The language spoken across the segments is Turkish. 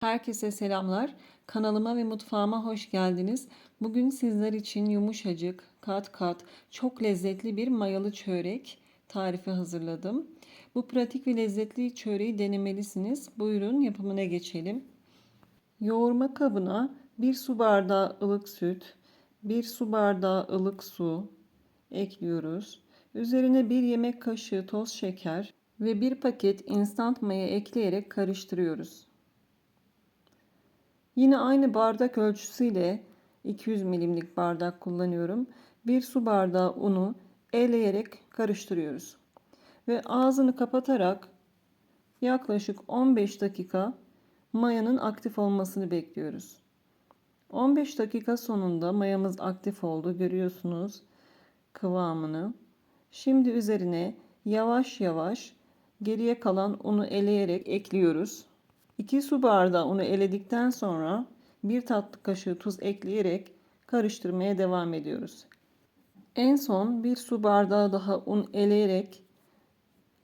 Herkese selamlar. Kanalıma ve mutfağıma hoş geldiniz. Bugün sizler için yumuşacık, kat kat, çok lezzetli bir mayalı çörek tarifi hazırladım. Bu pratik ve lezzetli çöreği denemelisiniz. Buyurun yapımına geçelim. Yoğurma kabına 1 su bardağı ılık süt, 1 su bardağı ılık su ekliyoruz. Üzerine 1 yemek kaşığı toz şeker ve 1 paket instant maya ekleyerek karıştırıyoruz. Yine aynı bardak ölçüsüyle 200 milimlik bardak kullanıyorum. 1 su bardağı unu eleyerek karıştırıyoruz. Ve ağzını kapatarak yaklaşık 15 dakika mayanın aktif olmasını bekliyoruz. 15 dakika sonunda mayamız aktif oldu. Görüyorsunuz kıvamını. Şimdi üzerine yavaş yavaş geriye kalan unu eleyerek ekliyoruz. 2 su bardağı unu eledikten sonra 1 tatlı kaşığı tuz ekleyerek karıştırmaya devam ediyoruz. En son 1 su bardağı daha un eleyerek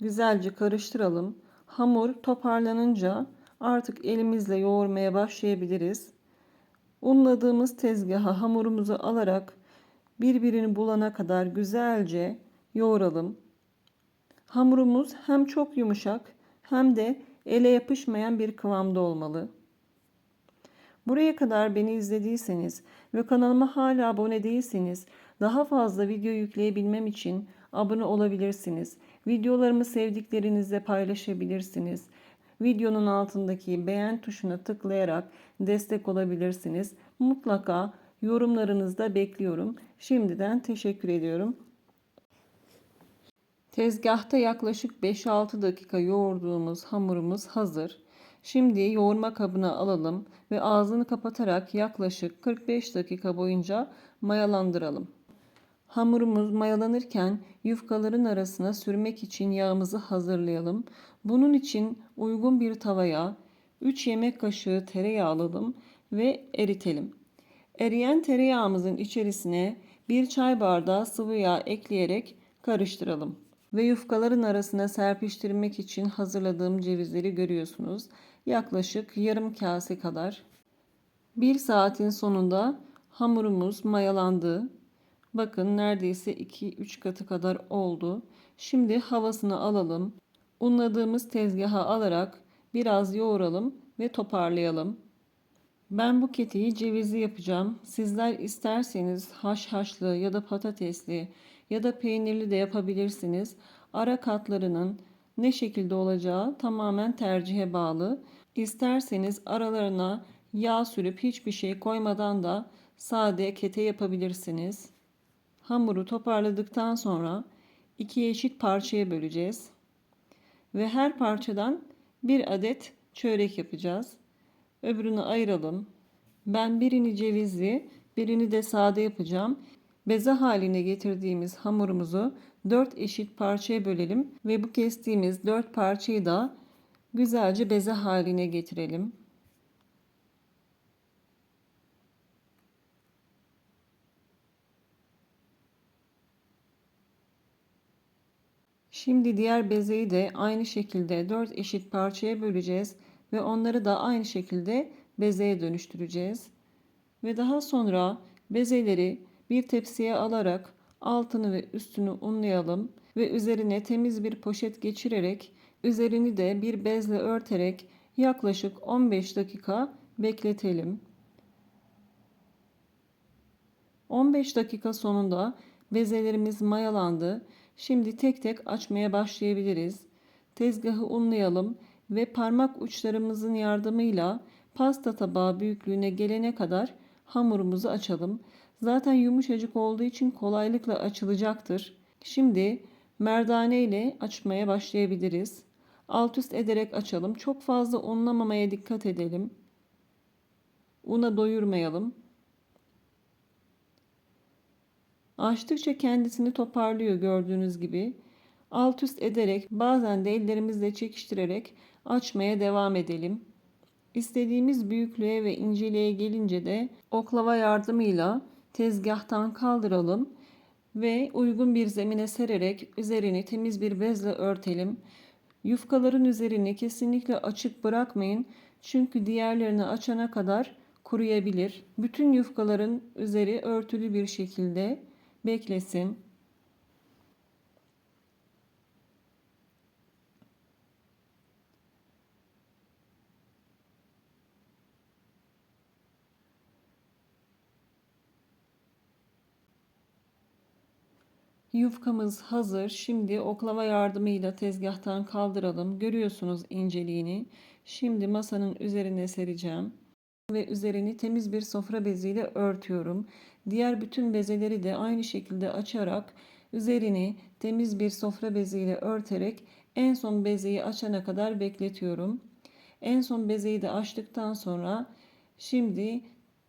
güzelce karıştıralım. Hamur toparlanınca artık elimizle yoğurmaya başlayabiliriz. Unladığımız tezgaha hamurumuzu alarak birbirini bulana kadar güzelce yoğuralım. Hamurumuz hem çok yumuşak hem de ele yapışmayan bir kıvamda olmalı. Buraya kadar beni izlediyseniz ve kanalıma hala abone değilseniz daha fazla video yükleyebilmem için abone olabilirsiniz. Videolarımı sevdiklerinizle paylaşabilirsiniz. Videonun altındaki beğen tuşuna tıklayarak destek olabilirsiniz. Mutlaka yorumlarınızda bekliyorum. Şimdiden teşekkür ediyorum. Tezgahta yaklaşık 5-6 dakika yoğurduğumuz hamurumuz hazır. Şimdi yoğurma kabına alalım ve ağzını kapatarak yaklaşık 45 dakika boyunca mayalandıralım. Hamurumuz mayalanırken yufkaların arasına sürmek için yağımızı hazırlayalım. Bunun için uygun bir tavaya 3 yemek kaşığı tereyağı alalım ve eritelim. Eriyen tereyağımızın içerisine 1 çay bardağı sıvı yağ ekleyerek karıştıralım ve yufkaların arasına serpiştirmek için hazırladığım cevizleri görüyorsunuz. Yaklaşık yarım kase kadar. Bir saatin sonunda hamurumuz mayalandı. Bakın neredeyse 2-3 katı kadar oldu. Şimdi havasını alalım. Unladığımız tezgaha alarak biraz yoğuralım ve toparlayalım. Ben bu ketiği cevizli yapacağım. Sizler isterseniz haşhaşlı ya da patatesli ya da peynirli de yapabilirsiniz. Ara katlarının ne şekilde olacağı tamamen tercihe bağlı. İsterseniz aralarına yağ sürüp hiçbir şey koymadan da sade kete yapabilirsiniz. Hamuru toparladıktan sonra iki eşit parçaya böleceğiz. Ve her parçadan bir adet çörek yapacağız. Öbürünü ayıralım. Ben birini cevizli, birini de sade yapacağım. Beze haline getirdiğimiz hamurumuzu 4 eşit parçaya bölelim ve bu kestiğimiz 4 parçayı da güzelce beze haline getirelim. Şimdi diğer bezeyi de aynı şekilde 4 eşit parçaya böleceğiz ve onları da aynı şekilde bezeye dönüştüreceğiz. Ve daha sonra bezeleri bir tepsiye alarak altını ve üstünü unlayalım ve üzerine temiz bir poşet geçirerek üzerini de bir bezle örterek yaklaşık 15 dakika bekletelim. 15 dakika sonunda bezelerimiz mayalandı. Şimdi tek tek açmaya başlayabiliriz. Tezgahı unlayalım ve parmak uçlarımızın yardımıyla pasta tabağı büyüklüğüne gelene kadar hamurumuzu açalım. Zaten yumuşacık olduğu için kolaylıkla açılacaktır. Şimdi merdane ile açmaya başlayabiliriz. Alt üst ederek açalım. Çok fazla unlamamaya dikkat edelim. Una doyurmayalım. Açtıkça kendisini toparlıyor gördüğünüz gibi. Alt üst ederek bazen de ellerimizle çekiştirerek açmaya devam edelim. İstediğimiz büyüklüğe ve inceliğe gelince de oklava yardımıyla tezgahtan kaldıralım ve uygun bir zemine sererek üzerini temiz bir bezle örtelim. Yufkaların üzerini kesinlikle açık bırakmayın. Çünkü diğerlerini açana kadar kuruyabilir. Bütün yufkaların üzeri örtülü bir şekilde beklesin. Yufkamız hazır. Şimdi oklava yardımıyla tezgahtan kaldıralım. Görüyorsunuz inceliğini. Şimdi masanın üzerine sereceğim ve üzerini temiz bir sofra beziyle örtüyorum. Diğer bütün bezeleri de aynı şekilde açarak üzerini temiz bir sofra beziyle örterek en son bezeyi açana kadar bekletiyorum. En son bezeyi de açtıktan sonra şimdi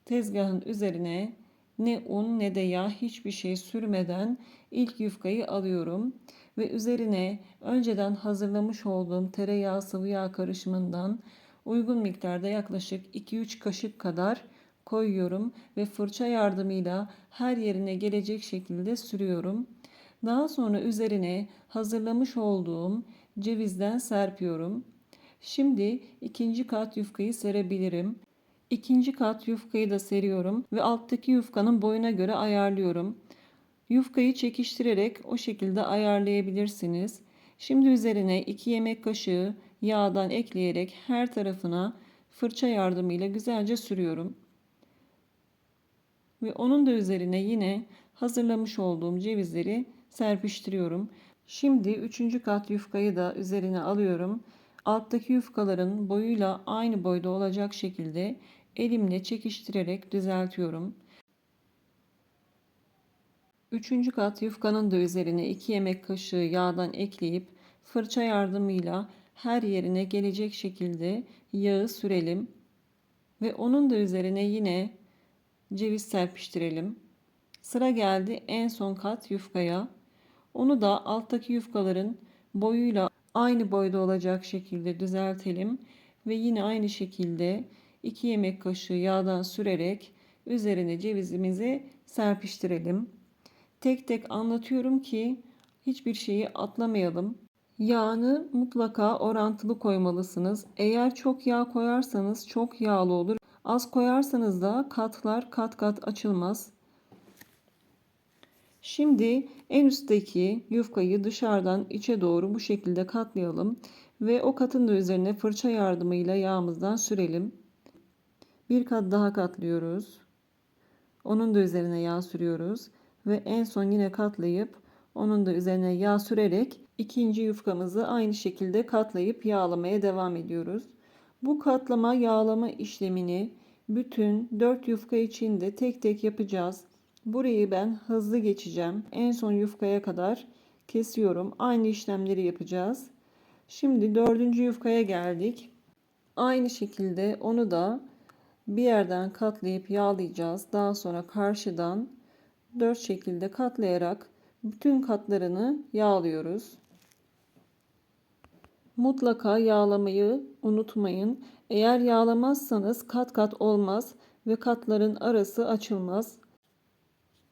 tezgahın üzerine ne un ne de yağ hiçbir şey sürmeden ilk yufkayı alıyorum ve üzerine önceden hazırlamış olduğum tereyağı sıvı yağ karışımından uygun miktarda yaklaşık 2-3 kaşık kadar koyuyorum ve fırça yardımıyla her yerine gelecek şekilde sürüyorum. Daha sonra üzerine hazırlamış olduğum cevizden serpiyorum. Şimdi ikinci kat yufkayı serebilirim. İkinci kat yufkayı da seriyorum ve alttaki yufkanın boyuna göre ayarlıyorum. Yufkayı çekiştirerek o şekilde ayarlayabilirsiniz. Şimdi üzerine 2 yemek kaşığı yağdan ekleyerek her tarafına fırça yardımıyla güzelce sürüyorum. Ve onun da üzerine yine hazırlamış olduğum cevizleri serpiştiriyorum. Şimdi üçüncü kat yufkayı da üzerine alıyorum. Alttaki yufkaların boyuyla aynı boyda olacak şekilde elimle çekiştirerek düzeltiyorum. Üçüncü kat yufkanın da üzerine 2 yemek kaşığı yağdan ekleyip fırça yardımıyla her yerine gelecek şekilde yağı sürelim. Ve onun da üzerine yine ceviz serpiştirelim. Sıra geldi en son kat yufkaya. Onu da alttaki yufkaların boyuyla aynı boyda olacak şekilde düzeltelim. Ve yine aynı şekilde 2 yemek kaşığı yağdan sürerek üzerine cevizimizi serpiştirelim. Tek tek anlatıyorum ki hiçbir şeyi atlamayalım. Yağını mutlaka orantılı koymalısınız. Eğer çok yağ koyarsanız çok yağlı olur. Az koyarsanız da katlar kat kat açılmaz. Şimdi en üstteki yufkayı dışarıdan içe doğru bu şekilde katlayalım ve o katın da üzerine fırça yardımıyla yağımızdan sürelim. Bir kat daha katlıyoruz. Onun da üzerine yağ sürüyoruz ve en son yine katlayıp onun da üzerine yağ sürerek ikinci yufkamızı aynı şekilde katlayıp yağlamaya devam ediyoruz. Bu katlama yağlama işlemini bütün 4 yufka için de tek tek yapacağız. Burayı ben hızlı geçeceğim. En son yufkaya kadar kesiyorum. Aynı işlemleri yapacağız. Şimdi dördüncü yufkaya geldik. Aynı şekilde onu da bir yerden katlayıp yağlayacağız. Daha sonra karşıdan dört şekilde katlayarak bütün katlarını yağlıyoruz. Mutlaka yağlamayı unutmayın. Eğer yağlamazsanız kat kat olmaz ve katların arası açılmaz.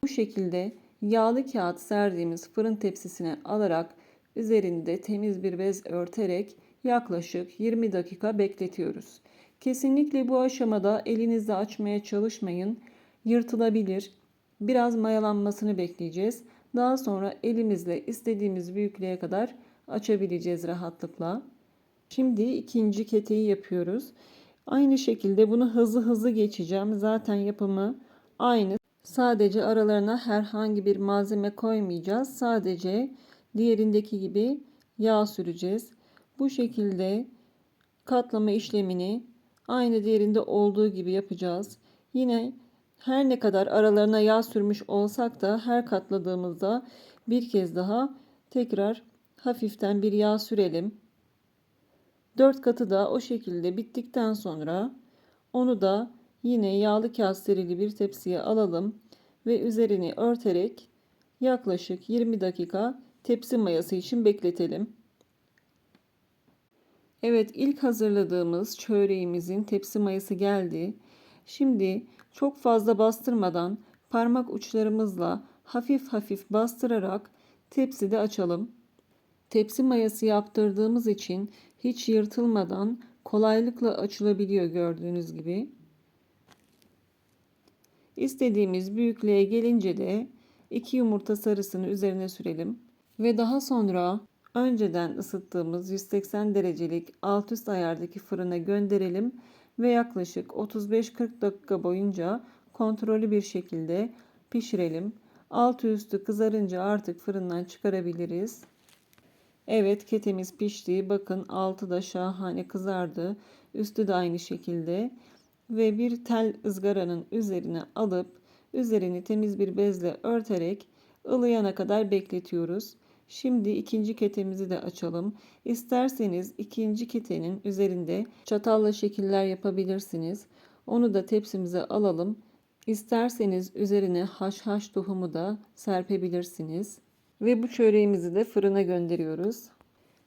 Bu şekilde yağlı kağıt serdiğimiz fırın tepsisine alarak üzerinde temiz bir bez örterek yaklaşık 20 dakika bekletiyoruz. Kesinlikle bu aşamada elinizle açmaya çalışmayın. Yırtılabilir. Biraz mayalanmasını bekleyeceğiz. Daha sonra elimizle istediğimiz büyüklüğe kadar açabileceğiz rahatlıkla. Şimdi ikinci keteyi yapıyoruz. Aynı şekilde bunu hızlı hızlı geçeceğim. Zaten yapımı aynı. Sadece aralarına herhangi bir malzeme koymayacağız. Sadece diğerindeki gibi yağ süreceğiz. Bu şekilde katlama işlemini aynı diğerinde olduğu gibi yapacağız. Yine her ne kadar aralarına yağ sürmüş olsak da her katladığımızda bir kez daha tekrar hafiften bir yağ sürelim. Dört katı da o şekilde bittikten sonra onu da yine yağlı kağıt serili bir tepsiye alalım ve üzerini örterek yaklaşık 20 dakika tepsi mayası için bekletelim. Evet ilk hazırladığımız çöreğimizin tepsi mayası geldi. Şimdi çok fazla bastırmadan parmak uçlarımızla hafif hafif bastırarak tepside açalım. Tepsi mayası yaptırdığımız için hiç yırtılmadan kolaylıkla açılabiliyor gördüğünüz gibi. İstediğimiz büyüklüğe gelince de 2 yumurta sarısını üzerine sürelim ve daha sonra önceden ısıttığımız 180 derecelik alt üst ayardaki fırına gönderelim ve yaklaşık 35-40 dakika boyunca kontrollü bir şekilde pişirelim. Altı üstü kızarınca artık fırından çıkarabiliriz. Evet ketemiz pişti. Bakın altı da şahane kızardı. Üstü de aynı şekilde. Ve bir tel ızgaranın üzerine alıp üzerini temiz bir bezle örterek ılıyana kadar bekletiyoruz. Şimdi ikinci ketemizi de açalım. İsterseniz ikinci ketenin üzerinde çatalla şekiller yapabilirsiniz. Onu da tepsimize alalım. İsterseniz üzerine haşhaş tohumu da serpebilirsiniz. Ve bu çöreğimizi de fırına gönderiyoruz.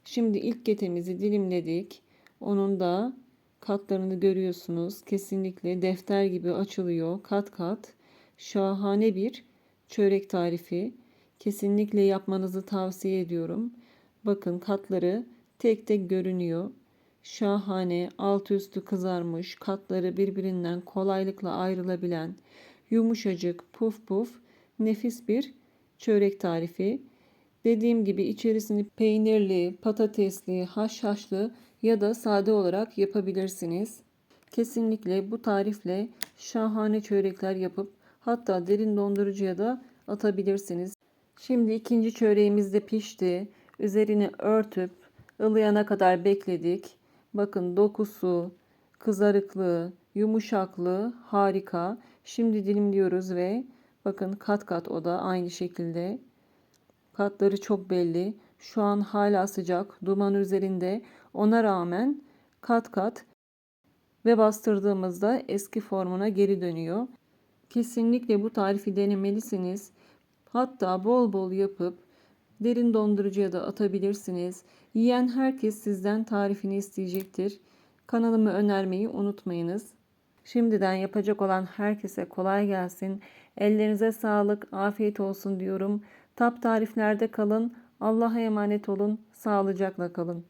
Şimdi ilk ketemizi dilimledik. Onun da katlarını görüyorsunuz. Kesinlikle defter gibi açılıyor kat kat. Şahane bir çörek tarifi. Kesinlikle yapmanızı tavsiye ediyorum. Bakın katları tek tek görünüyor. Şahane, alt üstü kızarmış, katları birbirinden kolaylıkla ayrılabilen, yumuşacık, puf puf, nefis bir çörek tarifi. Dediğim gibi içerisini peynirli, patatesli, haşhaşlı ya da sade olarak yapabilirsiniz. Kesinlikle bu tarifle şahane çörekler yapıp hatta derin dondurucuya da atabilirsiniz. Şimdi ikinci çöreğimiz de pişti. Üzerini örtüp ılıyana kadar bekledik. Bakın dokusu, kızarıklığı, yumuşaklığı harika. Şimdi dilimliyoruz ve bakın kat kat o da aynı şekilde. Katları çok belli. Şu an hala sıcak. Duman üzerinde. Ona rağmen kat kat ve bastırdığımızda eski formuna geri dönüyor. Kesinlikle bu tarifi denemelisiniz. Hatta bol bol yapıp derin dondurucuya da atabilirsiniz. Yiyen herkes sizden tarifini isteyecektir. Kanalımı önermeyi unutmayınız. Şimdiden yapacak olan herkese kolay gelsin. Ellerinize sağlık, afiyet olsun diyorum. Tap tariflerde kalın. Allah'a emanet olun. Sağlıcakla kalın.